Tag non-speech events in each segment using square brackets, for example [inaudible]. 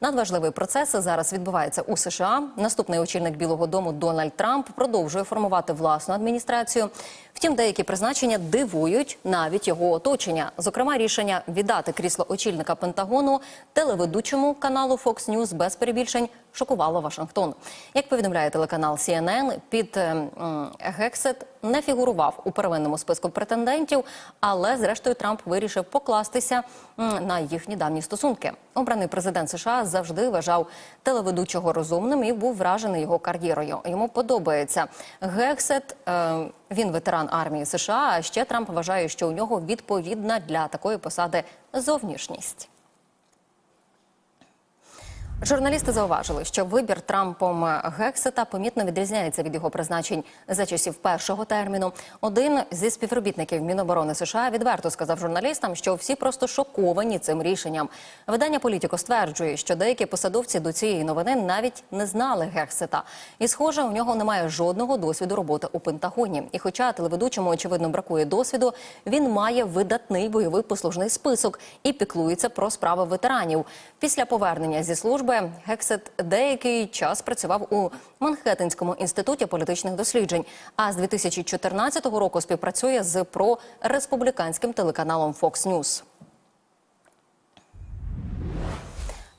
Надважливий процес зараз відбувається у США. Наступний очільник Білого Дому Дональд Трамп продовжує формувати власну адміністрацію. Втім, деякі призначення дивують навіть його оточення. Зокрема, рішення віддати крісло очільника Пентагону телеведучому каналу Fox News без перебільшень шокувало Вашингтон. Як повідомляє телеканал CNN, під ем, Гексет не фігурував у первинному списку претендентів, але зрештою Трамп вирішив покластися на їхні давні стосунки. Обраний президент США завжди вважав телеведучого розумним і був вражений його кар'єрою. Йому подобається Гексет. е, він ветеран армії США. А ще Трамп вважає, що у нього відповідна для такої посади зовнішність. Журналісти зауважили, що вибір Трампом Гексета помітно відрізняється від його призначень за часів першого терміну. Один зі співробітників Міноборони США відверто сказав журналістам, що всі просто шоковані цим рішенням. Видання Політіко стверджує, що деякі посадовці до цієї новини навіть не знали Гексета. І, схоже, у нього немає жодного досвіду роботи у Пентагоні. І, хоча телеведучому очевидно бракує досвіду, він має видатний бойовий послужний список і піклується про справи ветеранів. Після повернення зі служби Гексет деякий час працював у Манхеттенському інституті політичних досліджень. А з 2014 року співпрацює з прореспубліканським телеканалом Fox News.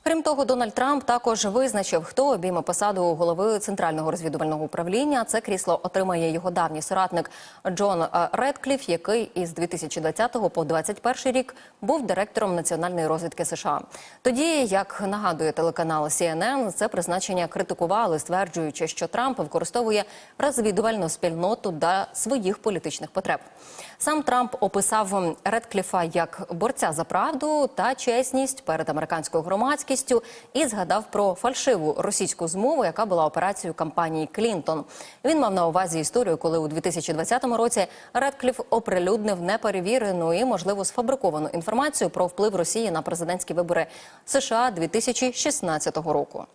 Крім того, Дональд Трамп також визначив, хто обійме посаду голови центрального розвідувального управління. Це крісло отримає його давній соратник Джон е, Редкліф, який із 2020 по 2021 рік був директором національної розвідки США. Тоді, як нагадує телеканал CNN, це призначення критикували, стверджуючи, що Трамп використовує розвідувальну спільноту для своїх політичних потреб. Сам Трамп описав Редкліфа як борця за правду та чесність перед американською громадськістю і згадав про фальшиву російську змову, яка була операцією кампанії Клінтон. Він мав на увазі історію, коли у 2020 році Редкліф оприлюднив неперевірену і можливо сфабриковану інформацію про вплив Росії на президентські вибори США 2016 року.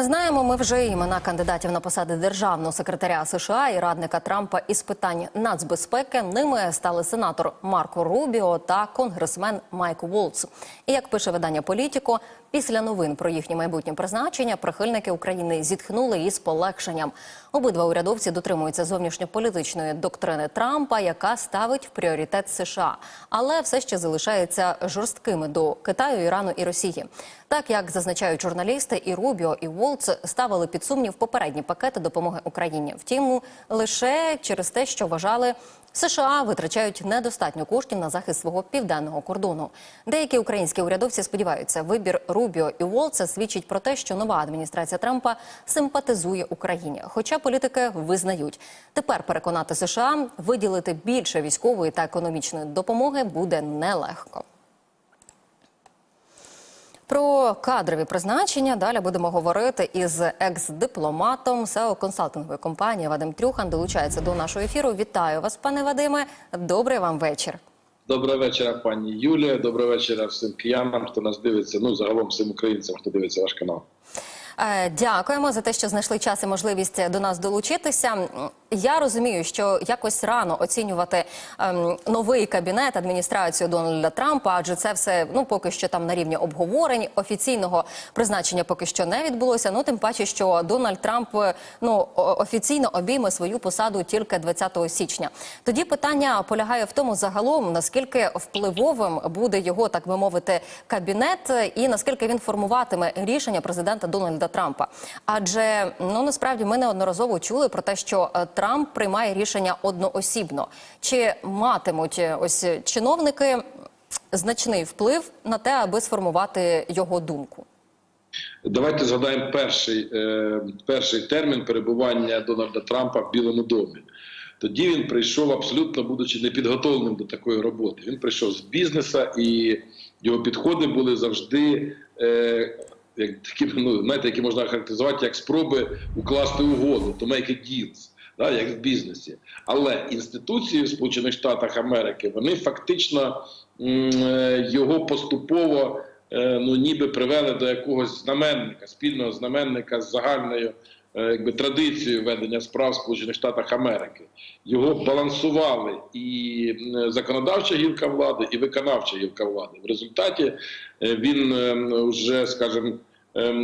Знаємо ми вже імена кандидатів на посади державного секретаря США і радника Трампа із питань нацбезпеки. Ними стали сенатор Марко Рубіо та конгресмен Майк Волц. І як пише видання Політіко, після новин про їхнє майбутнє призначення прихильники України зітхнули із полегшенням. Обидва урядовці дотримуються зовнішньополітичної доктрини Трампа, яка ставить в пріоритет США, але все ще залишаються жорсткими до Китаю, Ірану і Росії. Так як зазначають журналісти, і Рубіо, і Волц ставили під сумнів попередні пакети допомоги Україні. Втім, лише через те, що вважали. США витрачають недостатньо коштів на захист свого південного кордону. Деякі українські урядовці сподіваються, вибір Рубіо і Волца свідчить про те, що нова адміністрація Трампа симпатизує Україні. Хоча політики визнають, тепер переконати США виділити більше військової та економічної допомоги буде нелегко. Про кадрові призначення далі будемо говорити із екс-дипломатом СЕО консалтингової компанії Вадим Трюхан. Долучається до нашого ефіру. Вітаю вас, пане Вадиме. Добрий вам вечір. Доброго вечора, пані Юлія. Доброго вечора всім киянам, хто нас дивиться. Ну загалом всім українцям, хто дивиться ваш канал. Е, Дякуємо за те, що знайшли час і можливість до нас долучитися. Я розумію, що якось рано оцінювати ем, новий кабінет адміністрацію Дональда Трампа, адже це все ну поки що там на рівні обговорень. Офіційного призначення поки що не відбулося. Ну тим паче, що Дональд Трамп ну офіційно обійме свою посаду тільки 20 січня. Тоді питання полягає в тому, загалом наскільки впливовим буде його, так би мовити, кабінет, і наскільки він формуватиме рішення президента Дональда Трампа. Адже ну насправді ми неодноразово чули про те, що е, Трамп приймає рішення одноосібно. Чи матимуть е, ось чиновники значний вплив на те, аби сформувати його думку? Давайте згадаємо перший, е, перший термін перебування Дональда Трампа в Білому домі. Тоді він прийшов абсолютно, будучи непідготовленим до такої роботи. Він прийшов з бізнеса, і його підходи були завжди е, як такі, [laughs] ну, знаєте, які можна характеризувати як спроби укласти угоду, to make a deals, да, як в бізнесі. Але інституції в Сполучених Штатах Америки вони фактично е, його поступово е, ну, ніби привели до якогось знаменника, спільного знаменника з загальною е, якби традицією ведення справ Сполучених Штатах Америки. Його балансували і законодавча гілка влади, і виконавча гілка влади. В результаті він вже, скажімо,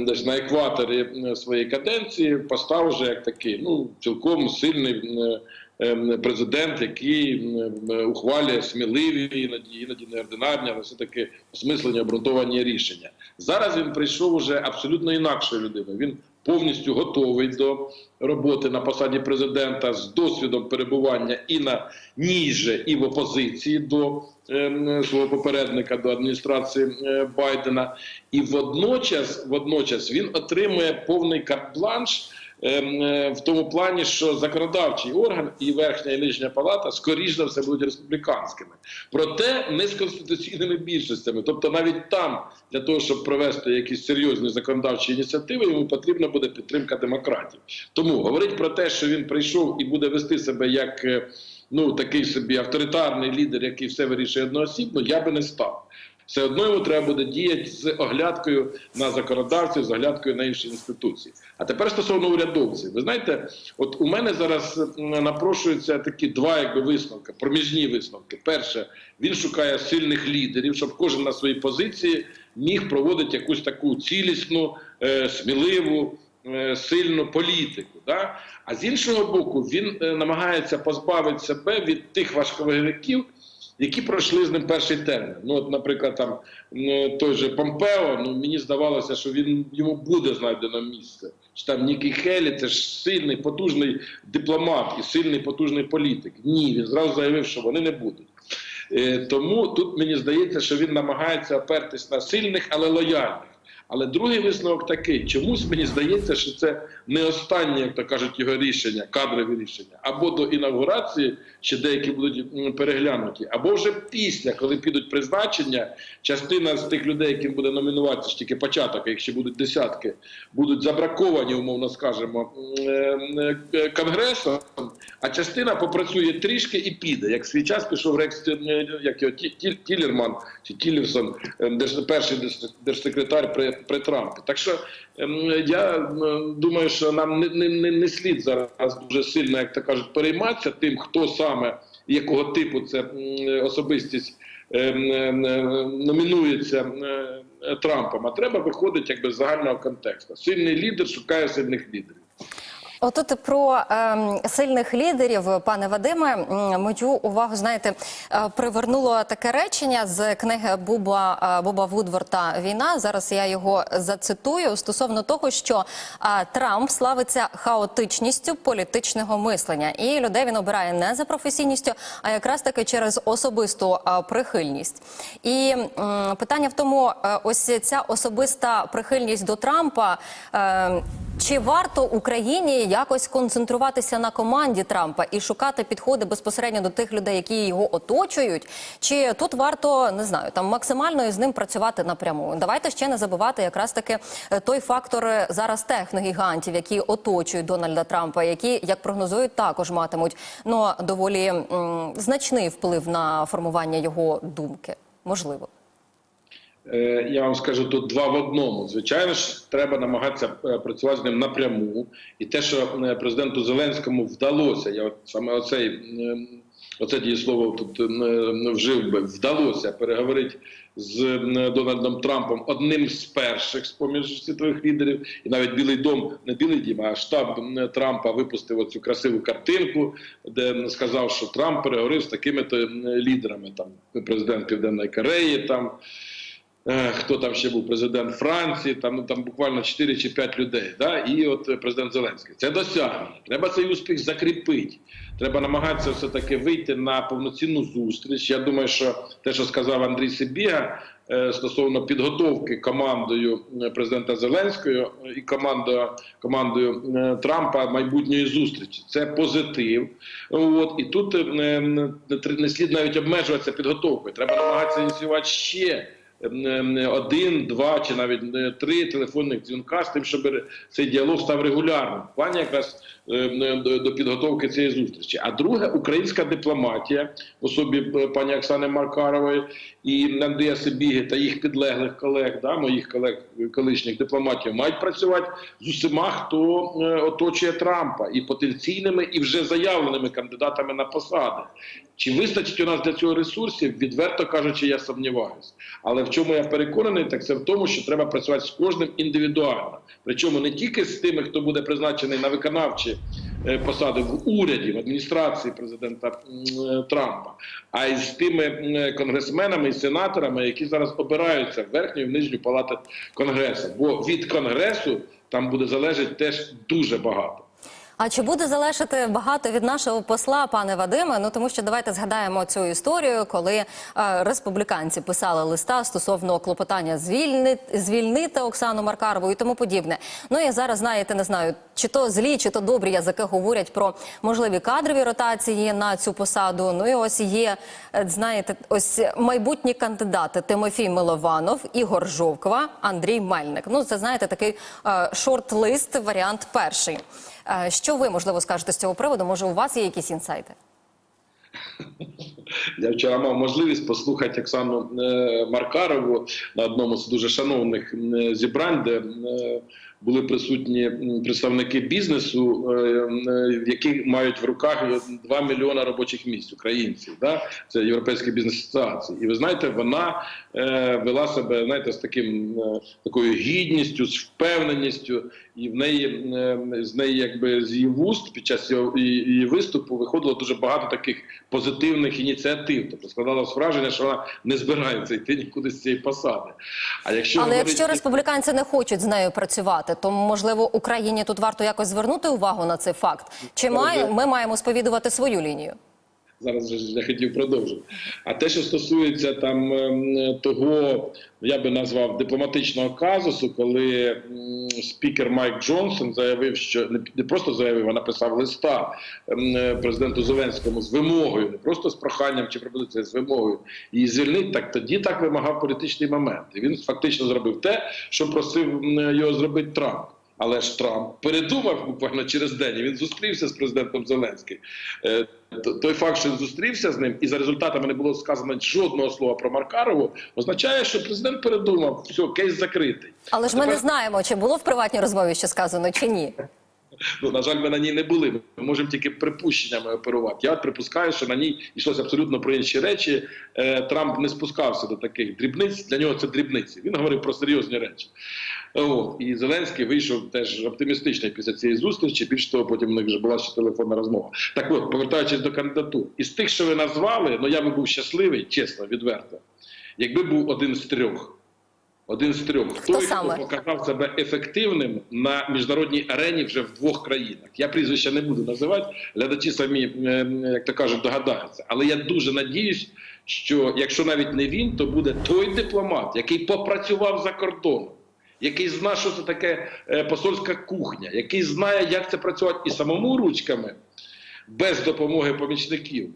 десь на екваторі е, своєї каденції постав вже як такий, ну цілком сильний е, ем, президент, який ем, ухвалює сміливі, іноді іноді неординарні, але все таки осмислені обґрунтовані рішення. Зараз він прийшов уже абсолютно інакшою людиною. Він повністю готовий до роботи на посаді президента з досвідом перебування і на ніже, і в опозиції до ем, свого попередника до адміністрації е, Байдена. І водночас, водночас він отримує повний карт-бланш. Ем, е, В тому плані, що законодавчий орган і верхня і нижня палата скоріш за все будуть республіканськими, проте не з конституційними більшостями. Тобто, навіть там для того, щоб провести якісь серйозні законодавчі ініціативи, йому потрібна буде підтримка демократів. Тому говорить про те, що він прийшов і буде вести себе як е, ну такий собі авторитарний лідер, який все вирішує одноосібно, я би не став. Все одно йому треба буде діяти з оглядкою на законодавців, з оглядкою на інші інституції. А тепер стосовно урядовців, ви знаєте, от у мене зараз напрошуються такі два якби висновки, проміжні висновки. Перше, він шукає сильних лідерів, щоб кожен на своїй позиції міг проводити якусь таку цілісну, е, сміливу, е, сильну політику. Да? А з іншого боку, він е, намагається позбавити себе від тих важковиків, які пройшли з ним перший термін. Ну, от, наприклад, там той же Помпео, ну мені здавалося, що він йому буде знайдено місце. Що там Нікі Хелі, це ж сильний, потужний дипломат і сильний потужний політик. Ні, він зразу заявив, що вони не будуть. Е, Тому тут мені здається, що він намагається опертись на сильних, але лояльних. Але другий висновок такий: чомусь мені здається, що це не останнє, як то кажуть, його рішення, кадрові рішення, або до інавгурації, ще деякі будуть переглянуті, або вже після, коли підуть призначення, частина з тих людей, яким буде номінуватися ж тільки початок, ще будуть десятки, будуть забраковані, умовно скажемо, м, е, е, конгресом, а частина попрацює трішки і піде. Як свій час пішов Рекс, е, як його Ті- Ті- Тілерман чи Тілерсон, е, перший держсекретар при, при Трампі. Так що ем, я думаю, що нам не, не, не, слід зараз дуже сильно, як то кажуть, перейматися тим, хто саме якого типу це особистість ем, ем, номінується е, Трампом. А треба виходити якби з загального контексту. Сильний лідер шукає сильних лідерів. Отут про ем, сильних лідерів, пане Вадиме, мою увагу, знаєте, е, привернуло таке речення з книги Буба, е, Боба Вудворта Війна. Зараз я його зацитую стосовно того, що е, Трамп славиться хаотичністю політичного мислення, і людей він обирає не за професійністю, а якраз таки через особисту е, прихильність. І м, питання в тому, е, ось ця особиста прихильність до Трампа. е, чи варто Україні якось концентруватися на команді Трампа і шукати підходи безпосередньо до тих людей, які його оточують? Чи тут варто не знаю, там максимально із ним працювати напряму? Давайте ще не забувати якраз таки е, той фактор е, зараз техногігантів, які оточують Дональда Трампа, які як прогнозують, також матимуть ну доволі м, значний вплив на формування його думки. Можливо. Е, Я вам скажу тут два в одному. Звичайно ж, треба намагатися е, працювати з ним напряму. І те, що е, президенту Зеленському вдалося, я саме оцей е, оце дієслово тут е, вжив би, вдалося переговорити з е, Дональдом Трампом одним з перших з поміж світових лідерів, і навіть Білий дом, не Білий дім, а штаб Трампа випустив оцю красиву картинку, де сказав, що Трамп переговорив з такими-то е, лідерами, там президент Південної Кореї, там. Е, хто там ще був президент Франції, там ну там буквально 4 чи 5 людей. Да? І от е, президент Зеленський. Це досягнення. Треба цей успіх закріпити. Треба намагатися все таки вийти на повноцінну зустріч. Я думаю, що те, що сказав Андрій Сибіга е, стосовно підготовки командою президента Зеленського і командою, командою Трампа майбутньої зустрічі, це позитив. От і тут не, слід навіть обмежуватися підготовкою. Треба намагатися ініціювати ще один, два чи навіть е, три телефонних дзвінка з тим, щоб цей діалог став регулярним в плані якраз ем, е, до, підготовки цієї зустрічі. А друге, українська дипломатія в особі е, пані Оксани Маркарової і Андрія Сибіги та їх підлеглих колег, да, моїх колег е, колишніх дипломатів, мають працювати з усіма, хто е, оточує Трампа, і потенційними, і вже заявленими кандидатами на посади. Чи вистачить у нас для цього ресурсів? Відверто кажучи, я сумніваюся. Але в чому я переконаний, так це в тому, що треба працювати з кожним індивідуально. Причому не тільки з тими, хто буде призначений на виконавчі е, посади в уряді, в адміністрації президента е, Трампа, а й з тими конгресменами і сенаторами, які зараз обираються в верхню і в нижню палати конгресу. Бо від конгресу там буде залежати теж дуже багато. А чи буде залежати багато від нашого посла, пане Вадиме? Ну тому що давайте згадаємо цю історію, коли е, республіканці писали листа стосовно клопотання звільнити, звільнити Оксану Маркарову і тому подібне. Ну і зараз знаєте, не знаю, чи то злі, чи то добрі язики говорять про можливі кадрові ротації на цю посаду. Ну і ось є, е, знаєте, ось майбутні кандидати Тимофій Милованов, Ігор Жовкова, Андрій Мельник. Ну це знаєте такий е, шорт-лист, варіант перший. Е, Що ви можливо скажете з цього приводу? Може, у вас є якісь інсайти? Я вчора мав можливість послухати Оксану е, Маркарову на одному з дуже шановних е, зібрань, де були присутні представники бізнесу, е, е, які мають в руках 2 мільйона робочих місць українців. Да? Це європейські бізнес-асоціації. І ви знаєте, вона е, вела себе знаєте, з таким такою гідністю, з впевненістю, і в неї з неї, якби з її вуст під час її, виступу виходило дуже багато таких позитивних ініціатив. Тобто складалось враження, що вона не збирається йти нікуди з цієї посади. А якщо Але говорити- якщо республіканці не хочуть з нею працювати, то можливо Україні тут варто якось звернути увагу на цей факт. Чи має ми маємо сповідувати свою лінію? Зараз же ж я хотів продовжити. А те, що стосується там ем, того, я би назвав дипломатичного казусу, коли спікер Майк Джонсон заявив, що не- не просто заявив, а написав листа ем, е, президенту Зеленському з вимогою, не просто з проханням чи пропозицією, з вимогою її звільнити, так тоді так вимагав політичний момент. І він фактично зробив те, що просив його зробити Трамп. Але ж Трамп передумав буквально через день. і Він зустрівся з президентом Зеленським. Е, Той факт, що він зустрівся з ним, і за результатами не було сказано жодного слова про Маркарову, означає, що президент передумав. Все, кейс закритий. Але ж ми ми не знаємо, чи було в приватній розмові що сказано, чи ні. Ну, на жаль, ми на ній не були. Ми можемо тільки припущеннями оперувати. Я припускаю, що на ній йшлося абсолютно про інші речі. Е, Трамп не спускався до таких дрібниць. Для нього це дрібниці. Він говорив про серйозні речі. От. І Зеленський вийшов теж оптимістичний після цієї зустрічі. Більш того, потім у них вже була ще телефонна розмова. Так от, повертаючись до кандидатур, із тих, що ви назвали, ну я би був щасливий, чесно, відверто, якби був один з трьох. Один з трьох. Хто Той, саме? хто показав себе ефективним на міжнародній арені вже в двох країнах. Я прізвища не буду називати, глядачі самі, е, як то кажуть, догадаються. Але я дуже надіюсь, що якщо навіть не він, то буде той дипломат, який попрацював за кордоном, який знає, що це таке е, посольська кухня, який знає, як це працювати і самому ручками, без допомоги помічників,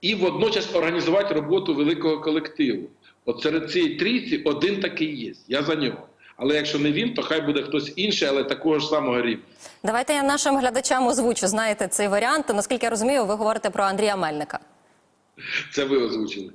і водночас організувати роботу великого колективу. От серед цієї трійці один такий є. Я за нього. Але якщо не він, то хай буде хтось інший, але такого ж самого рівня. Давайте я нашим глядачам озвучу. Знаєте цей варіант. Наскільки я розумію, ви говорите про Андрія Мельника. Це ви озвучили.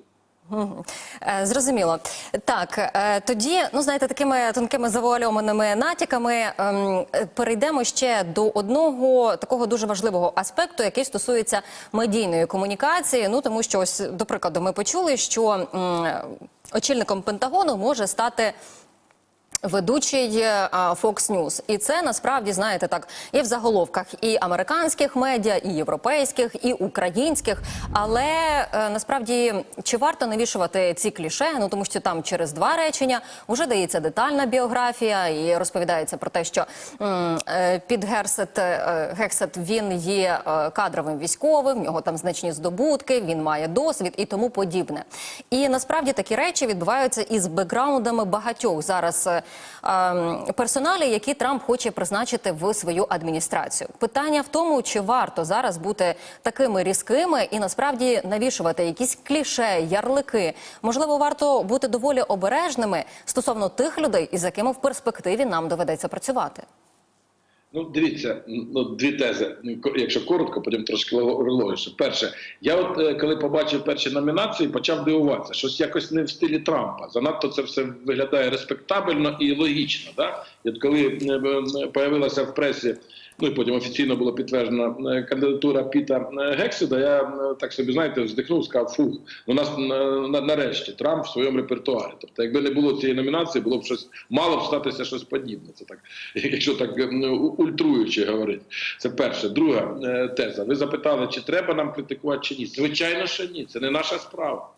Е, Зрозуміло. Так, е, тоді, ну знаєте, такими тонкими завуальованими натяками ем, перейдемо ще до одного такого дуже важливого аспекту, який стосується медійної комунікації. Ну тому що ось до прикладу, ми почули, що очільником Пентагону може стати. Ведучий Fox News. і це насправді знаєте так і в заголовках і американських медіа, і європейських, і українських. Але е, насправді чи варто навішувати ці кліше? Ну тому що там через два речення вже дається детальна біографія, і розповідається про те, що е, під Герсет е, Гексет він є кадровим військовим, в нього там значні здобутки, він має досвід і тому подібне. І насправді такі речі відбуваються із бекграундами багатьох зараз персоналі, які Трамп хоче призначити в свою адміністрацію. Питання в тому, чи варто зараз бути такими різкими і насправді навішувати якісь кліше, ярлики. Можливо, варто бути доволі обережними стосовно тих людей, із якими в перспективі нам доведеться працювати. Ну, дивіться, ну, дві тези. Ну, Якщо коротко, потім трошки логіше. Перше, я от е, коли побачив перші номінації, почав дивуватися. Щось якось не в стилі Трампа. Занадто це все виглядає респектабельно і логічно. Да? І от коли е, е, появилася в пресі, ну і потім офіційно було підтверджено е, кандидатура Піта е, Гексіда, я е, так собі знаєте, вздихнув, сказав, фух, у нас нарешті Трамп в своєму репертуарі. Тобто, якби не було цієї номінації, було б щось мало б статися щось подібне. Це так, [laughs] якщо так ультруючи говорити. Це перше. Друга теза. Ви запитали, чи треба нам критикувати чи ні? Звичайно, що ні. Це не наша справа.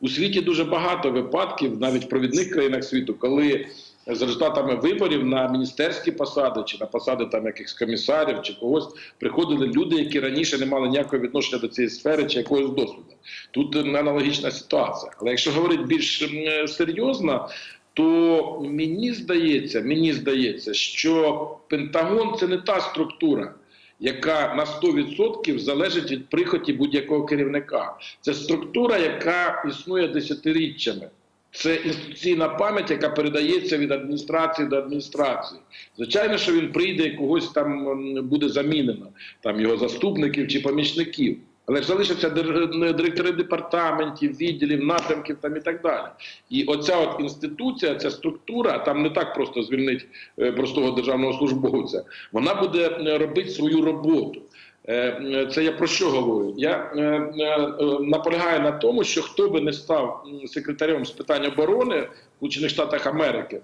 У світі дуже багато випадків, навіть в провідних країнах світу, коли за результатами виборів на міністерські посади чи на посади там якихось комісарів чи когось приходили люди, які раніше не мали ніякого відношення до цієї сфери чи якогось досвіду. Тут аналогічна ситуація. Але якщо говорити більш серйозно, то мені здається, мені здається, що Пентагон це не та структура. Яка на 100% залежить від прихоті будь-якого керівника, це структура, яка існує десятиріччями. Це інституційна пам'ять, яка передається від адміністрації до адміністрації. Звичайно, що він прийде і когось там буде замінено, там його заступників чи помічників. Але ж залишаться дир- директори департаментів, відділів, напрямків там і так далі. І оця от інституція, ця структура, там не так просто звільнить е, простого державного службовця. Вона буде е, робити свою роботу. Е, Це я про що говорю? Я е, е, наполягаю на тому, що хто би не став секретарем з питань оборони в Сполучених Штатах Америки,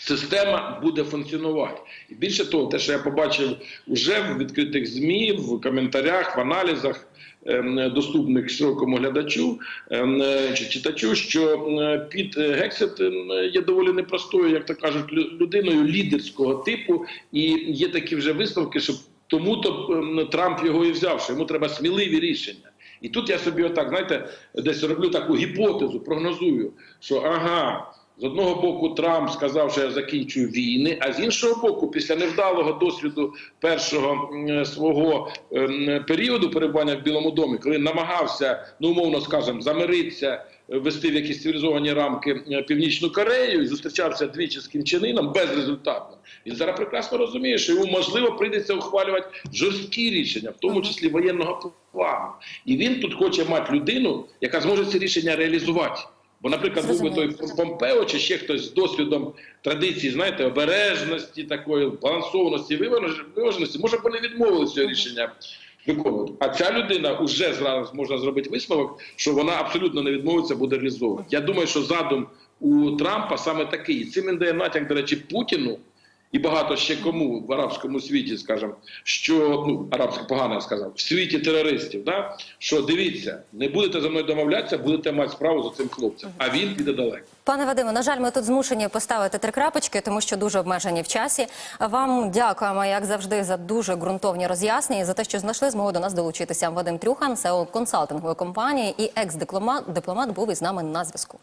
система буде функціонувати. І більше того, те, що я побачив уже в відкритих ЗМІ, в коментарях, в аналізах. ем, Доступних широкому глядачу ем, чи читачу, що м, Піт Гексет ем, є доволі непростою, як то кажуть, людиною лідерського типу, і є такі вже висновки, що тому то ем, Трамп його і взяв, що йому треба сміливі рішення. І тут я собі отак, знаєте, десь роблю таку гіпотезу, прогнозую, що ага, з одного боку Трамп сказав, що я закінчую війни, а з іншого боку, після невдалого досвіду першого свого ем, періоду перебування в Білому домі, коли намагався, ну умовно скажемо, замиритися, е, ввести в якісь цивілізовані рамки е, Північну Корею і зустрічався двічі з Кім Чен Іном безрезультатно. Він зараз прекрасно розуміє, що йому можливо прийдеться ухвалювати жорсткі рішення, в тому числі воєнного плану. І він тут хоче мати людину, яка зможе ці рішення реалізувати. Бо, наприклад, був би той. Помпео чи ще хтось з досвідом традиції, знаєте, обережності, такої балансованості, виваж- виваженості, може б вони відмовили цього рішення виконувати. А ця людина вже зараз можна зробити висновок, що вона абсолютно не відмовиться, буде реалізовувати. Я думаю, що задум у Трампа саме такий. І Цим він дає натяк, до речі, Путіну. І багато ще кому в арабському світі, скажімо, що ну арабське погано сказав, в світі терористів, да що дивіться, не будете за мною домовлятися, будете мати справу за цим хлопцем. А він піде далеко. Пане Вадиме, на жаль, ми тут змушені поставити три крапочки, тому що дуже обмежені в часі. Вам дякуємо, як завжди, за дуже ґрунтовні роз'яснення за те, що знайшли змогу до нас долучитися. Вадим Трюхан, SEO консалтингової компанії і екс-дипломат дипломат був із нами на зв'язку.